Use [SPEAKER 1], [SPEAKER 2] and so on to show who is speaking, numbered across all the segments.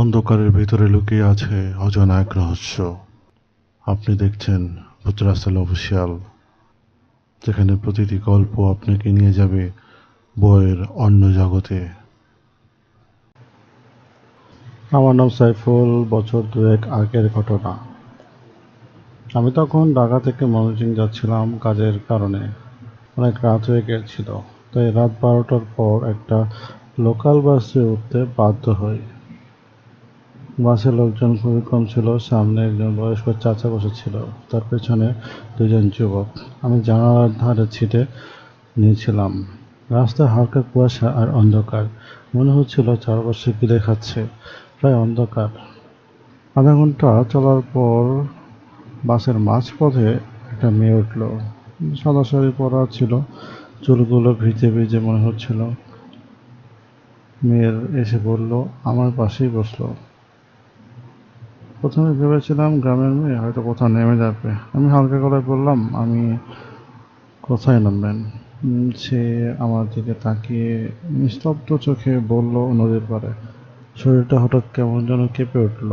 [SPEAKER 1] অন্ধকারের ভিতরে লুকিয়ে আছে অজানা এক রহস্য। আপনি দেখছেন ভূতরাসেল অফিসিয়াল, যেখানে প্রতিটি গল্প আপনাকে নিয়ে যাবে বইয়ের অন্য জগতে। আমার নাম সাইফুল, বছর দুয়েক আগের ঘটনা। আমি তখন ঢাকা থেকে ময়মনসিং যাচ্ছিলাম কাজের কারণে। অনেক রাত হয়ে গিয়েছিল, তাই রাত বারোটার পর একটা লোকাল বাসে উঠতে বাধ্য হই। বাসে লোকজন খুবই কম ছিল। সামনে একজন বয়স্ক চাচা বসেছিল। তার পেছনে দুজন যুবক। আমি জানালার ধারে ছিটে নিয়েছিলাম। রাস্তায় হালকা কুয়াশা আর অন্ধকার। মনে হচ্ছিল চারপাশে ঘিরে খাচ্ছে প্রায় অন্ধকার। আধা ঘণ্টা চলার পর বাসের মাঝপথে একটা মেয়ে উঠল। সাদা শাড়ি পরা ছিল। চুলগুলো ভিজে ভিজে মনে হচ্ছিল। মেয়ের এসে বলল, আমার পাশেই বসল। প্রথমে ভেবেছিলাম গ্রামের মেয়ে হয়তো কোথাও নেমে যাবে। আমি হালকা গলায় বললাম, আমি কোথায় নামবেন? সে আমার দিকে তাকিয়ে নিস্তব্ধ চোখে বলল নদীর পাড়ে, শরীরটা হঠাৎ কেমন যেন কেঁপে উঠল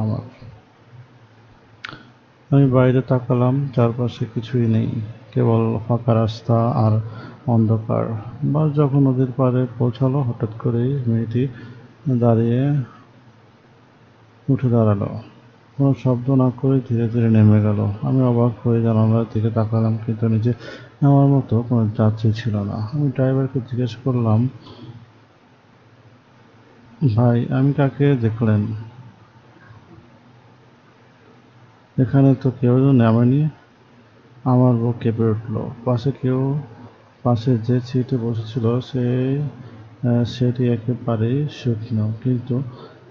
[SPEAKER 1] আমার। আমি বাইরে তাকালাম, চারপাশে কিছুই নেই, কেবল ফাঁকা রাস্তা আর অন্ধকার। বাস যখন নদীর পাড়ে পৌঁছালো, হঠাৎ করেই মেয়েটি দাঁড়িয়ে উঠে দাঁড়াল। কোনো শব্দ না করে ধীরে ধীরে নেমে গেল। আমি অবাক হয়ে জানালার দিকে তাকালাম কিন্তু নিচে আমার মতো কোনো যাত্রী ছিল না। আমি ড্রাইভারকে জিজ্ঞেস করলাম ভাই আমি কাকে দেখলেন? এখানে তো কেউ নামেনি। আমার বুক কেঁপে উঠল। পাশে কেউ পাশে যে সিটে বসেছিল সে আহ, সেটি একেবারেই শুকনো। কিন্তু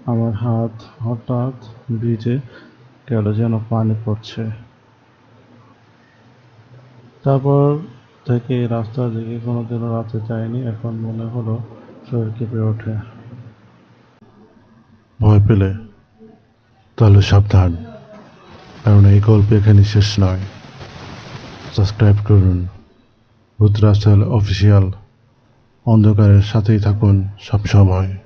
[SPEAKER 1] আমার হাত হঠাৎ ভিজে গেল, যেন পানি পড়ছে। তারপর থেকে রাস্তা দিকে কোনোদিনও রাতে যায়নি, এখন মনে হলো শরীর কেঁপে ওঠে। ভয় পেলে? তাহলে সাবধান। কারণ এই গল্প এখানে শেষ নয়। সাবস্ক্রাইব করুন। ভূতরাসেল অফিসিয়াল অন্ধকারের সাথেই থাকুন সবসময়।